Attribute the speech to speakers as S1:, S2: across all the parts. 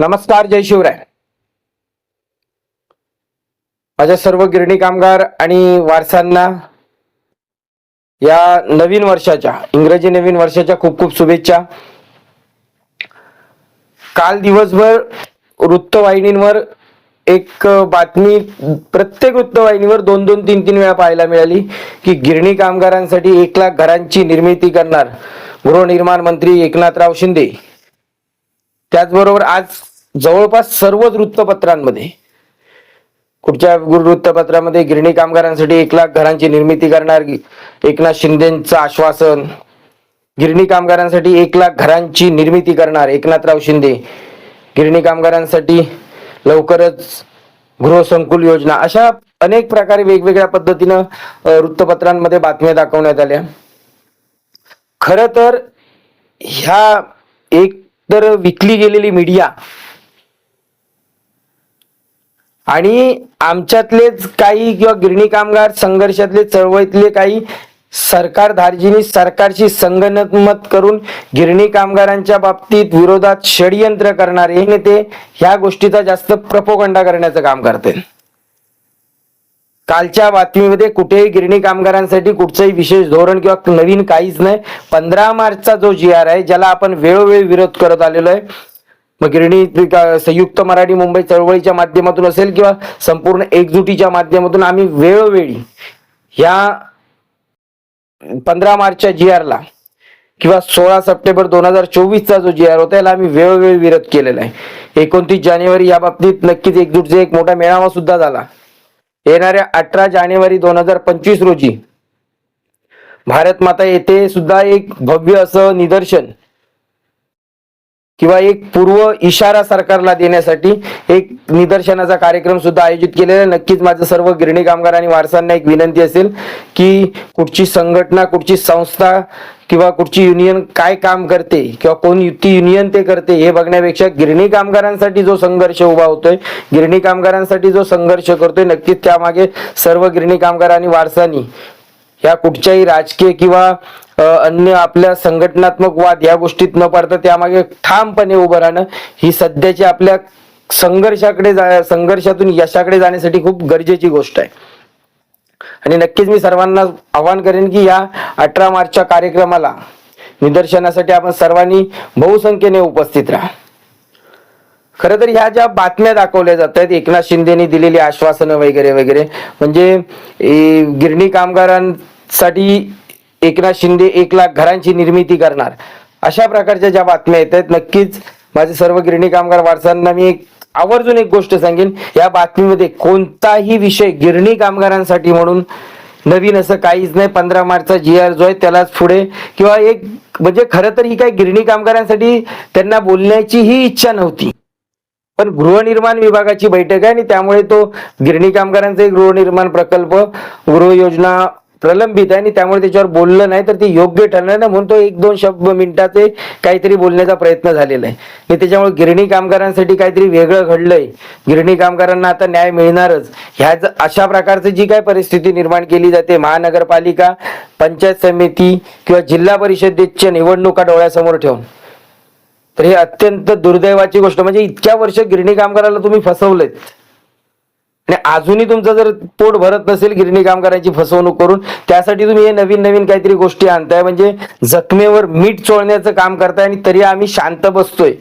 S1: नमस्कार जय शिवराय. माझ्या सर्व गिरणी कामगार आणि वारसांना या नवीन वर्षाच्या इंग्रजी नवीन वर्षाच्या खूप खूप शुभेच्छा. काल दिवसभर वृत्तवाहिनींवर एक बातमी प्रत्येक वृत्तवाहिनीवर दोन दोन तीन तीन वेळा पाहायला मिळाली की गिरणी कामगारांसाठी एक लाख घरांची निर्मिती करणार गृहनिर्माण मंत्री एकनाथराव शिंदे. त्याचबरोबर आज जवळपास सर्वच वृत्तपत्रांमध्ये कुठच्या वृत्तपत्रामध्ये गिरणी कामगारांसाठी एक लाख घरांची निर्मिती करणार एकनाथ शिंदेचं आश्वासन गिरणी कामगारांसाठी एक लाख घरांची निर्मिती करणार एकनाथराव शिंदे गिरणी कामगारांसाठी लवकरच गृहसंकुल योजना अशा अनेक प्रकारे वेगवेगळ्या पद्धतीनं वृत्तपत्रांमध्ये बातम्या दाखवण्यात आल्या. खर तर ह्या एक तर विकली गेलेली मीडिया आणि आमच्यातलेच काही किंवा गिरणी कामगार संघर्षातले चळवळीतले काही सरकार धार्जिनी सरकारशी संगनमत करून गिरणी कामगारांच्या बाबतीत विरोधात षडयंत्र करणारे नेते ह्या गोष्टीचा जास्त प्रपोगंडा करण्याचं काम करते कालच्या बातमीमध्ये कुठेही गिरणी कामगारांसाठी कुठचंही विशेष धोरण किंवा नवीन काहीच नाही. पंधरा मार्चचा जो जी आर आहे ज्याला आपण वेळोवेळी विरोध करत आलेलो आहे मग गिरणी संयुक्त मराठी मुंबई चळवळीच्या माध्यमातून असेल किंवा संपूर्ण एकजुटीच्या माध्यमातून आम्ही वेळोवेळी ह्या पंधरा मार्चच्या जी ला किंवा सोळा सप्टेंबर दोन हजार चोवीसचा जो जी आर होता याला आम्ही वेळोवेळी विरोध केलेला आहे. एकोणतीस जानेवारी या बाबतीत नक्कीच एकजूटचा एक मोठा मेळावा सुद्धा झाला. येणाऱ्या अठरा जानेवारी दोन हजार पंचवीस रोजी भारत माता येथे सुद्धा एक भव्य असं निदर्शन किंवा एक पूर्व इशारा सरकारला देण्यासाठी एक निदर्शनाचा कार्यक्रम सुद्धा आयोजित केलेला आहे. नक्कीच माझं सर्व गिरणी कामगार आणि वारसांना एक विनंती असेल की कुठची संघटना कुठची संस्था किंवा कुठची युनियन काय काम करते किंवा कोण युती युनियन ते करते हे बघण्यापेक्षा गिरणी कामगारांसाठी जो संघर्ष उभा होतोय गिरणी कामगारांसाठी जो संघर्ष करतोय नक्कीच त्यामागे सर्व गिरणी कामगार आणि वारसांनी या कुठच्याही राजकीय किंवा अन्य आपल्या संघटनात्मक वाद या गोष्टीत न पडता त्यामागे ठामपणे उभं राहणं ही सध्याची आपल्या संघर्षाकडे जा संघर्षातून यशाकडे जाण्यासाठी खूप गरजेची गोष्ट आहे. आणि नक्कीच मी सर्वांना आवाहन करेन की या अठरा मार्चच्या कार्यक्रमाला निदर्शनासाठी आपण सर्वांनी बहुसंख्येने उपस्थित राहा. खरं तर ह्या ज्या बातम्या दाखवल्या जात आहेत एकनाथ शिंदेनी दिलेली आश्वासनं वगैरे वगैरे म्हणजे गिरणी गिरणी साठी एकनाथ शिंदे एक लाख घरांची निर्मिती करणार. अशा प्रकारच्या ज्या बातम्या येत आहेत नक्कीच माझे सर्व गिरणी कामगार वारसांना मी एक आवर्जून एक गोष्ट सांगेन. या बातमीमध्ये कोणताही विषय गिरणी कामगारांसाठी म्हणून नवीन असं काहीच नाही. पंधरा मार्चचा जी आर जो आहे त्यालाच पुढे. किंवा एक म्हणजे खरं तर ही काय गिरणी कामगारांसाठी त्यांना बोलण्याची ही इच्छा नव्हती. पण गृहनिर्माण विभागाची बैठक आहे आणि त्यामुळे तो गिरणी कामगारांचा एक गृहनिर्माण प्रकल्प गृहयोजना प्रलंबित आहे आणि त्यामुळे त्याच्यावर बोललं नाही तर ते योग्य ठरणार नाही म्हणून तो एक दोन शब्द मिनिटाचे काहीतरी बोलण्याचा प्रयत्न झालेला आहे. आणि त्याच्यामुळे गिरणी कामगारांसाठी काहीतरी वेगळं घडलंय. गिरणी कामगारांना आता न्याय मिळणारच. ह्याच अशा प्रकारची जी काय परिस्थिती निर्माण केली जाते महानगरपालिका पंचायत समिती किंवा जिल्हा परिषदेच्या निवडणुका डोळ्यासमोर ठेवून. तर हे अत्यंत दुर्दैवाची गोष्ट. म्हणजे इतक्या वर्ष गिरणी कामगाराला तुम्ही फसवलेत आणि अजूनही तुमचं जर पोट भरत नसेल गिरणी कामगारांची फसवणूक करून त्यासाठी तुम्ही हे नवीन नवीन काहीतरी गोष्टी आणताय. म्हणजे जखमेवर मीठ चोळण्याचं काम करताय आणि तरी आम्ही शांत बसतोय.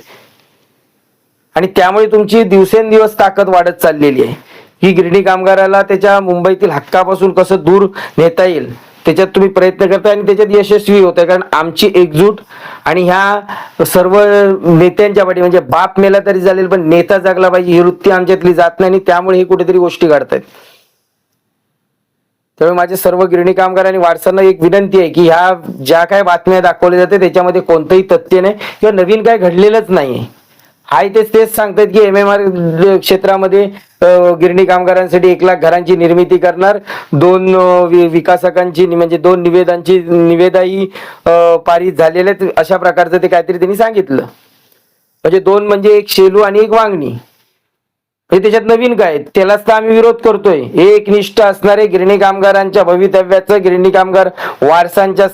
S1: आणि त्यामुळे तुमची दिवसेंदिवस ताकद वाढत चाललेली आहे. ही गिरणी कामगाराला त्याच्या मुंबईतील हक्कापासून कसं दूर नेता येईल? त्याच्यात तुम्ही प्रयत्न करताय आणि त्याच्यात यशस्वी होत आहे कारण आमची एकजूट आणि ह्या सर्व नेत्यांच्या पाठी म्हणजे बाप मेला तरी चालेल पण नेता जगला पाहिजे. ही वृत्ती आमच्यातली जात नाही आणि त्यामुळे ही कुठेतरी गोष्टी घडतायत. त्यामुळे माझे सर्व गिरणी कामगार आणि वारसांना एक विनंती आहे की ह्या ज्या काय बातम्या दाखवल्या जाते त्याच्यामध्ये कोणतंही तथ्य नाही किंवा नवीन काय घडलेलंच नाहीये. हाय तेच तेच सांगतात की एम एम आर क्षेत्रामध्ये गिरणी कामगारांसाठी एक लाख घरांची निर्मिती करणार. दोन विकासकांची म्हणजे दोन निवेदांची निवेदाही पारित झालेले आहेत. अशा प्रकारचं ते काहीतरी त्यांनी सांगितलं. म्हणजे दोन म्हणजे एक शेलू आणि एक वांगणी. हे त्याच्यात नवीन काय त्यालाच तर आम्ही विरोध करतोय. एक निष्ठ असणारे गिरणी कामगारांच्या भवितव्याचं गिरणी कामगार वारसांच्या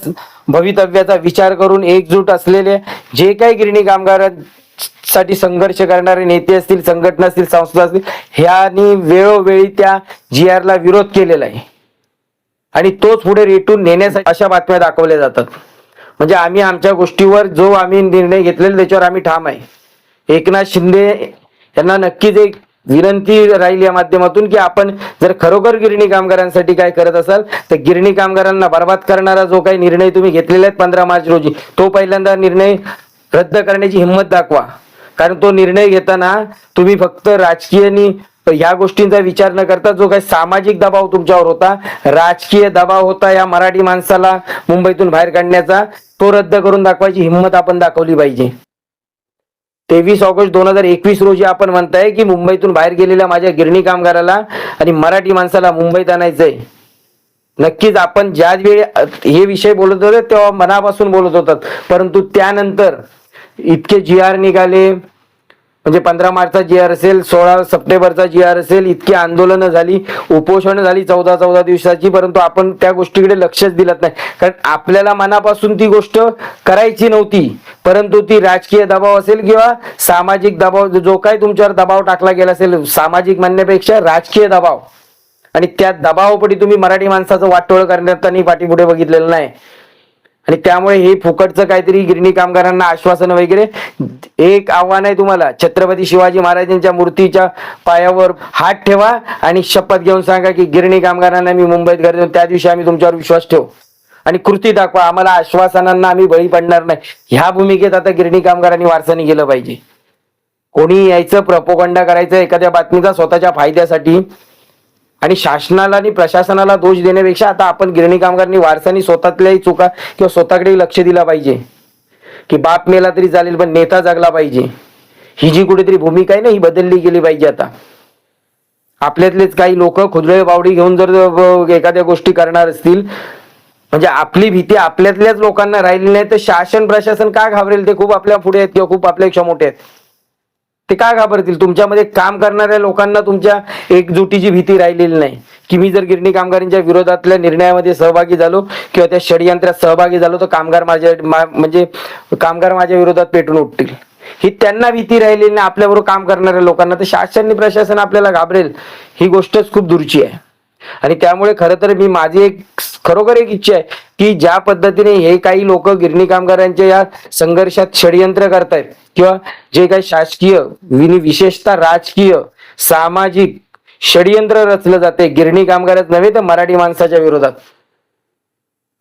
S1: भवितव्याचा विचार करून एकजूट असलेले जे काही गिरणी कामगार साठी संघर्ष करणारे नेते असतील संघटना असतील संस्था असतील ह्यानी वेळोवेळी त्या जी ला विरोध केलेला आहे. आणि तोच पुढे रेटून नेण्यासाठी अशा बातम्या दाखवल्या जातात. म्हणजे आम्ही आमच्या गोष्टीवर जो आम्ही निर्णय घेतलेला त्याच्यावर आम्ही ठाम आहे. एकनाथ शिंदे यांना नक्कीच एक विनंती राहील या माध्यमातून की आपण जर खरोखर गिरणी कामगारांसाठी काय करत असाल तर गिरणी कामगारांना बर्बाद करणारा जो काही निर्णय तुम्ही घेतलेला आहे पंधरा मार्च रोजी तो पहिल्यांदा निर्णय रद्द करण्याची हिंमत दाखवा. कारण तो निर्णय घेताना तुम्ही फक्त राजकीय या गोष्टींचा विचार न करता जो काही सामाजिक दबाव तुमच्यावर होता राजकीय दबाव होता या मराठी माणसाला मुंबईतून बाहेर काढण्याचा तो रद्द करून दाखवायची हिंमत आपण दाखवली पाहिजे. तेवीस ऑगस्ट दोन हजार एकवीस रोजी आपण म्हणताय की मुंबईतून बाहेर गेलेल्या माझ्या गिरणी कामगाराला आणि मराठी माणसाला मुंबईत आणायचंय. नक्कीच आपण ज्या वेळी हे विषय बोलत होते तेव्हा मनापासून बोलत होतात. परंतु त्यानंतर इतके जी आर निघाले. म्हणजे पंधरा मार्चचा जी आर असेल सोळा सप्टेंबरचा जी आर असेल इतकी आंदोलनं झाली उपोषणं झाली चौदा चौदा दिवसाची परंतु आपण त्या गोष्टीकडे लक्षच दिलत नाही. कारण आपल्याला मनापासून ती गोष्ट करायची नव्हती. परंतु ती राजकीय दबाव असेल किंवा सामाजिक दबाव जो काही तुमच्यावर दबाव टाकला गेला असेल सामाजिक म्हणण्यापेक्षा राजकीय दबाव. आणि त्या दबावपटी तुम्ही मराठी माणसाचं वाटोळ करण्यात आणि पाठीपुढे बघितलेलं नाही. आणि त्यामुळे हे फुकटचं काहीतरी गिरणी कामगारांना आश्वासन वगैरे. एक आव्हान आहे तुम्हाला छत्रपती शिवाजी महाराजांच्या मूर्तीच्या पायावर हात ठेवा आणि शपथ घेऊन सांगा की गिरणी कामगारांना मी मुंबईत घर देऊन त्या दिवशी आम्ही तुमच्यावर विश्वास ठेवू. आणि कृती दाखवा आम्हाला आश्वासनांना आम्ही बळी पडणार नाही. ह्या भूमिकेत आता गिरणी कामगारांनी वारसाने गेलं पाहिजे. कोणी यायचं प्रपोगंडा करायचं एखाद्या बातमीचा स्वतःच्या फायद्यासाठी आणि शासनाला आणि प्रशासनाला दोष देण्यापेक्षा आता आपण गिरणी कामगारांनी वारसानी स्वतःतल्याही चुका किंवा स्वतःकडे लक्ष दिला पाहिजे. की बाप मेला तरी चालेल पण नेता जगला पाहिजे. ही जी कुठेतरी भूमिका आहे ना ही बदलली गेली पाहिजे आता. आपल्यातलेच काही लोक खुदळे बावडी घेऊन जर एखाद्या गोष्टी करणार असतील म्हणजे आपली भीती आपल्यातल्याच लोकांना राहिली नाही तर शासन प्रशासन का घाबरेल? ते खूप आपल्या पुढे आहेत किंवा खूप आपल्यापेक्षा मोठे आहेत. ते का घाबरतील? तुमच्यामध्ये काम करणाऱ्या लोकांना तुमच्या एकजुटीची भीती राहिलेली नाही. की मी जर गिरणी कामगारांच्या विरोधातल्या निर्णयामध्ये सहभागी झालो किंवा त्या षडयंत्रात सहभागी झालो तर कामगार माझ्या म्हणजे कामगार माझ्या विरोधात पेटून उठतील. ही त्यांना भीती राहिलेली नाही आपल्याबरोबर काम करणाऱ्या लोकांना. तर शासन आणि प्रशासन आपल्याला घाबरेल. ही गोष्टच खूप दूरची आहे. आणि त्यामुळे खरं तर मी माझी एक खरोखर एक इच्छा आहे की ज्या पद्धतीने हे काही लोक गिरणी कामगारांच्या या संघर्षात षडयंत्र करतायत किंवा जे काही शासकीय विशेषतः राजकीय सामाजिक षडयंत्र रचलं जाते गिरणी कामगारच नव्हे तर मराठी माणसाच्या विरोधात.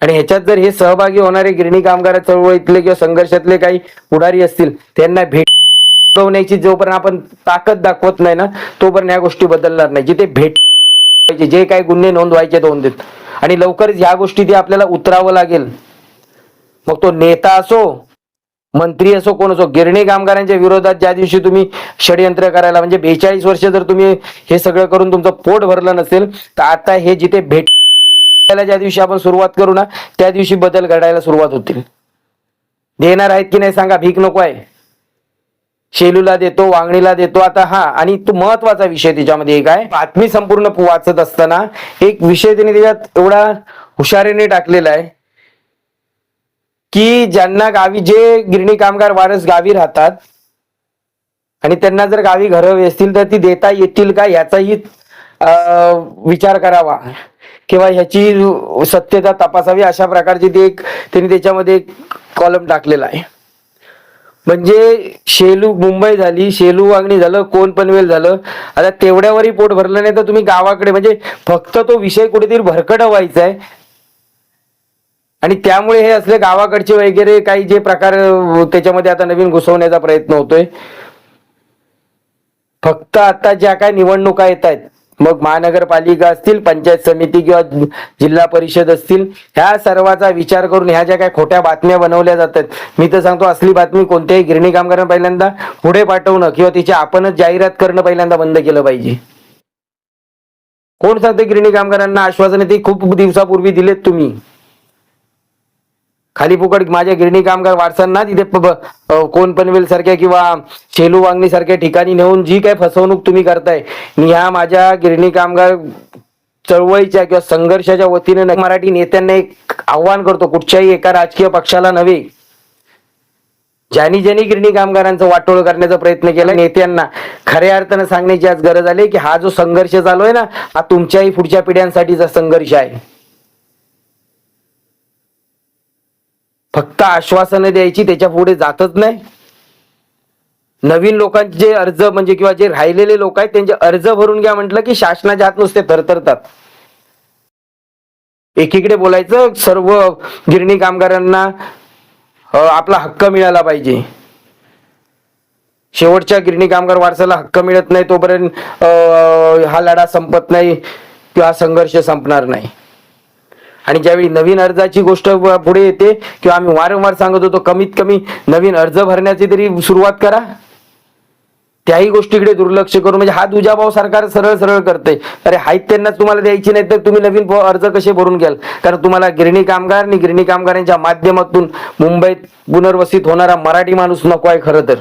S1: आणि ह्याच्यात जर हे सहभागी होणारे गिरणी कामगार चळवळीतले किंवा संघर्षातले काही पुढारी असतील त्यांना भेटवण्याची जोपर्यंत आपण ताकद दाखवत नाही ना तोपर्यंत या गोष्टी बदलणार नाही. जिथे भेट जे काही गुन्हे नोंदवायचे नोंद देत. आणि लवकरच ह्या गोष्टी ते आपल्याला उतरावं लागेल. मग तो नेता असो मंत्री असो कोण असो गिरणी कामगारांच्या विरोधात ज्या दिवशी तुम्ही षडयंत्र करायला म्हणजे बेचाळीस वर्ष जर तुम्ही हे सगळं करून तुमचं पोट भरलं नसेल तर आता हे जिथे भेट ज्या दिवशी आपण सुरुवात करू ना त्या दिवशी बदल घडायला सुरुवात होतील. देणार आहेत की नाही सांगा भीक नको आहे. शेलूला देतो वांगणीला देतो. आता हा आणि तो महत्त्वाचा विषय त्याच्यामध्ये एक आहे. बातमी संपूर्ण वाचत असताना एक विषय त्यांनी त्याच्यात एवढा हुशारीने टाकलेला आहे की ज्यांना गावी जे गिरणी कामगार वारस गावी राहतात आणि त्यांना जर गावी घरं असतील तर ती देता येतील का याचाही विचार करावा. किंवा ह्याची सत्यता तपासावी अशा प्रकारची ती एक त्यांनी त्याच्यामध्ये एक कॉलम टाकलेला आहे. म्हणजे शेलू मुंबई झाली शेलू वागणी झालं कोण पनवेल झालं आता तेवढ्यावरही पोट भरलं नाही तर तुम्ही गावाकडे म्हणजे फक्त तो विषय कुठेतरी भरकट व्हायचा आहे. आणि त्यामुळे हे असले गावाकडचे वगैरे काही जे प्रकार त्याच्यामध्ये आता नवीन घुसवण्याचा प्रयत्न होतोय. फक्त आता ज्या काय निवडणुका येत आहेत मग महानगरपालिका असतील पंचायत समिती किंवा जिल्हा परिषद असतील ह्या सर्वाचा विचार करून ह्या ज्या काय खोट्या बातम्या बनवल्या जातात मी तर सांगतो असली बातमी कोणत्याही गिरणी कामगारांना पहिल्यांदा पुढे पाठवणं किंवा तिची आपणच जाहिरात करणं पहिल्यांदा बंद केलं पाहिजे. कोण सांगते गिरणी कामगारांना आश्वासन ती खूप दिवसापूर्वी दिलेत तुम्ही? खाली फुकट माझ्या गिरणी कामगार वारसांना तिथे कोण पनवेल सारख्या किंवा शेलू वांगणी सारख्या ठिकाणी नेऊन जी काय फसवणूक तुम्ही करताय मी ह्या माझ्या गिरणी कामगार चळवळीच्या किंवा संघर्षाच्या वतीने मराठी नेत्यांना एक आव्हान करतो कुठच्याही एका राजकीय पक्षाला नव्हे. ज्यांनी ज्यांनी गिरणी कामगारांचं वाटोळ करण्याचा प्रयत्न केला नेत्यांना खऱ्या अर्थानं सांगण्याची आज गरज आली की हा जो संघर्ष चालू आहे ना हा तुमच्याही पुढच्या पिढ्यांसाठीचा संघर्ष आहे. फक्त आश्वासनं द्यायची त्याच्या पुढे जातच नाही. नवीन लोकांचे जे अर्ज म्हणजे किंवा जे राहिलेले लोक आहेत त्यांचे अर्ज भरून घ्या म्हटलं की शासनाच्या हात नुसते थरथरतात. एकीकडे बोलायचं सर्व गिरणी कामगारांना आपला हक्क मिळाला पाहिजे. शेवटच्या गिरणी कामगार वारसाला हक्क मिळत नाही तोपर्यंत हा लढा संपत नाही किंवा संघर्ष संपणार नाही. आणि ज्यावेळी नवीन अर्जाची गोष्ट पुढे येते किंवा आम्ही वारंवार सांगत होतो कमीत कमी नवीन अर्ज भरण्याची तरी सुरुवात करा. त्याही गोष्टीकडे दुर्लक्ष करून म्हणजे हा दुजाभाव सरकार सरळ सरळ करते अरे हाईत त्यांना तुम्हाला द्यायची नाही तर तुम्ही नवीन अर्ज कसे भरून घ्याल? कारण तुम्हाला गिरणी कामगार आणि गिरणी कामगारांच्या माध्यमातून मुंबईत पुनर्वसित होणारा मराठी माणूस नको आहे खरं तर.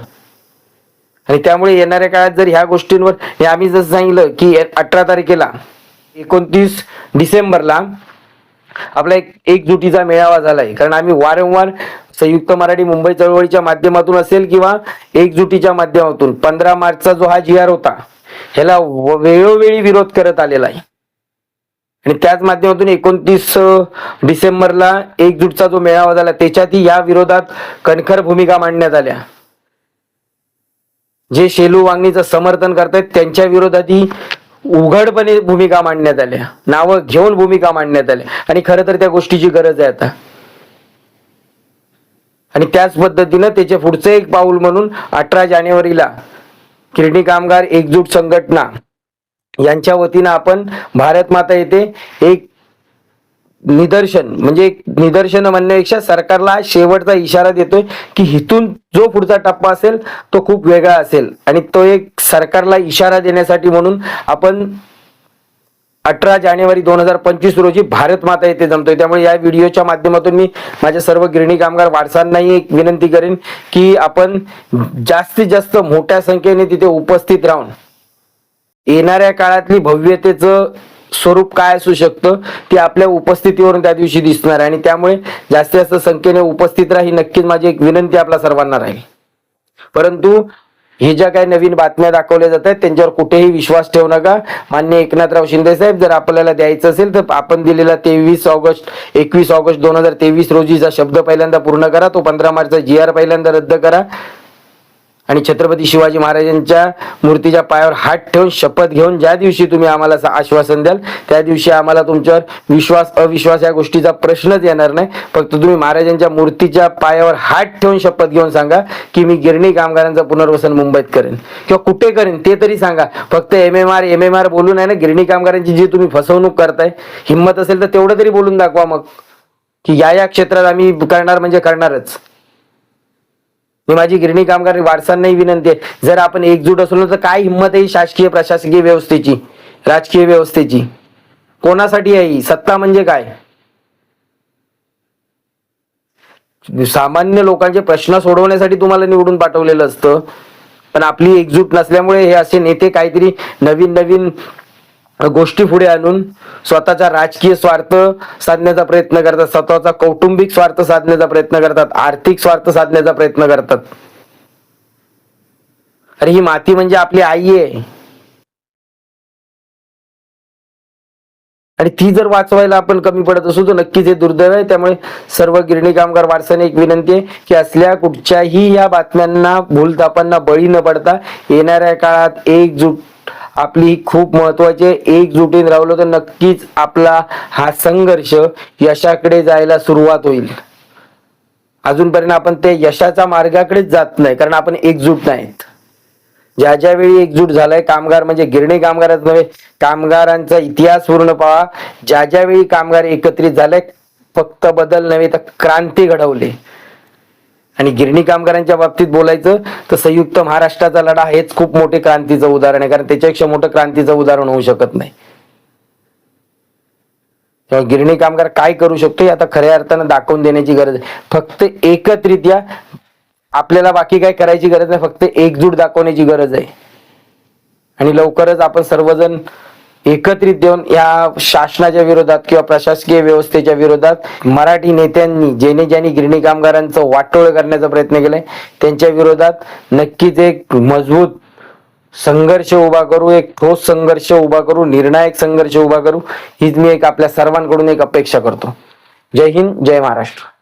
S1: आणि त्यामुळे येणाऱ्या काळात जर ह्या गोष्टींवर आम्ही जसं सांगितलं की अठरा तारखेला एकोणतीस डिसेंबरला आपला एक एकजुटीचा मेळावा झालाय. कारण आम्ही वारंवार संयुक्त मराठी मुंबई चळवळीच्या माध्यमातून असेल किंवा एकजुटीच्या माध्यमातून पंधरा मार्चचा जो हा जी आर होता ह्याला वेळोवेळी विरोध करत आलेला आहे. आणि त्याच माध्यमातून एकोणतीस डिसेंबरला एकजूटचा जो मेळावा झाला त्याच्यातही या विरोधात कणखर भूमिका मांडण्यात आल्या. जे शेलू वांगणीचं समर्थन करतायत त्यांच्या विरोधातही उघडपणे भूमिका मांडण्यात आल्या. नावं घेऊन भूमिका मांडण्यात आल्या. आणि खरं तर त्या गोष्टीची गरज आहे आता. आणि त्याच पद्धतीनं त्याचे पुढचं एक पाऊल म्हणून अठरा जानेवारीला किरणी कामगार एकजूट संघटना यांच्या वतीनं आपण भारत माता येथे एक निदर्शन म्हणजे निदर्शन म्हणण्यापेक्षा सरकारला शेवटचा इशारा देतोय की हिथून जो पुढचा टप्पा असेल तो खूप वेगळा असेल. आणि तो एक सरकारला इशारा देण्यासाठी म्हणून आपण अठरा जानेवारी दोन हजार पंचवीस रोजी भारत माता येथे जमतोय. त्यामुळे या व्हिडिओच्या माध्यमातून मी माझ्या सर्व गिरणी कामगार वारसांनाही एक विनंती करेन की आपण जास्तीत जास्त मोठ्या संख्येने तिथे उपस्थित राहून येणाऱ्या काळातली भव्यतेचं स्वरूप काय असू शकतं ते आपल्या उपस्थितीवरून त्या दिवशी दिसणार आणि त्यामुळे जास्तीत जास्त संख्येने उपस्थित राही नक्कीच माझी एक विनंती आपल्या सर्वांना राहील. परंतु हे ज्या काही नवीन बातम्या दाखवल्या जात आहेत त्यांच्यावर कुठेही विश्वास ठेवू नका. मान्य एकनाथराव शिंदे साहेब जर आपल्याला द्यायचं असेल तर आपण दिलेला तेवीस ऑगस्ट एकवीस ऑगस्ट दोन हजार तेवीस रोजीचा शब्द पहिल्यांदा पूर्ण करा. तो पंधरा मार्चचा जी आर पहिल्यांदा रद्द करा. आणि छत्रपती शिवाजी महाराजांच्या मूर्तीच्या पायावर हात ठेवून शपथ घेऊन ज्या दिवशी तुम्ही आम्हाला आश्वासन द्याल त्या दिवशी आम्हाला तुमच्यावर विश्वास अविश्वास या गोष्टीचा प्रश्नच येणार नाही. फक्त तुम्ही महाराजांच्या मूर्तीच्या पायावर हात ठेवून शपथ घेऊन सांगा की मी गिरणी कामगारांचं पुनर्वसन मुंबईत करेन. किंवा कुठे करेन ते तरी सांगा. फक्त M M R M M R बोलून आहे ना गिरणी कामगारांची जी तुम्ही फसवणूक करताय हिंमत असेल तर तेवढं तरी बोलून दाखवा मग. की या या क्षेत्रात आम्ही करणार म्हणजे करणारच. मी माझी गिरणी कामगार वारसांनाही विनंती आहे. जर आपण एकजूट असलो तर काय हिंमत आहे शासकीय प्रशासकीय व्यवस्थेची? राजकीय व्यवस्थेची. कोणासाठी आहे ही? सत्ता म्हणजे काय? सामान्य लोकांचे प्रश्न सोडवण्यासाठी तुम्हाला निवडून पाठवलेलं असतं. पण आपली एकजूट नसल्यामुळे हे असे नेते काहीतरी नवीन नवीन गोष्टी पुढे आणून स्वतःचा राजकीय स्वार्थ साधण्याचा प्रयत्न करतात. स्वतःचा कौटुंबिक स्वार्थ साधण्याचा प्रयत्न करतात. आर्थिक स्वार्थ साधण्याचा प्रयत्न करतात. अरे ही माती म्हणजे आपली आई आहे. आणि ती जर वाचवायला आपण कमी पडत असू तर नक्कीच हे दुर्दैव आहे. त्यामुळे सर्व गिरणी कामगार वारसाने एक विनंती आहे की असल्या कुठच्याही या बातम्यांना भूलतापांना बळी न पडता येणाऱ्या काळात एकजूट आपली खूप महत्वाची आहे एकजुटीने राहिलो तर नक्कीच आपला हा संघर्ष यशाकडे जायला सुरुवात होईल. अजूनपर्यंत आपण ते यशाच्या मार्गाकडेच जात नाही कारण आपण एकजूट नाहीत. ज्या ज्या वेळी एकजूट झालाय कामगार म्हणजे गिरणी कामगारच नव्हे कामगारांचा इतिहास पूर्ण पहा. ज्या ज्या वेळी कामगार एकत्रित झाले फक्त बदल नव्हे तर क्रांती घडवली. आणि गिरणी कामगारांच्या बाबतीत बोलायचं तर संयुक्त महाराष्ट्राचा लढा हेच खूप मोठे क्रांतीचं उदाहरण आहे. कारण त्याच्यापेक्षा मोठं क्रांतीचं उदाहरण होऊ शकत नाही. तेव्हा गिरणी कामगार काय करू शकतो हे आता खऱ्या अर्थानं दाखवून देण्याची गरज आहे. फक्त एकत्रित्या आपल्याला बाकी काय करायची गरज नाही फक्त एकजूट दाखवण्याची गरज आहे. आणि लवकरच आपण सर्वजण एकत्रित देऊन या शासनाच्या विरोधात किंवा प्रशासकीय व्यवस्थेच्या विरोधात मराठी नेत्यांनी ज्याने ज्यांनी गिरणी कामगारांचं वाटोळ करण्याचा प्रयत्न केलाय त्यांच्या विरोधात नक्कीच एक मजबूत संघर्ष उभा करू एक ठोस संघर्ष उभा करू निर्णायक संघर्ष उभा करू हीच मी एक आपल्या सर्वांकडून एक अपेक्षा करतो. जय हिंद जय महाराष्ट्र.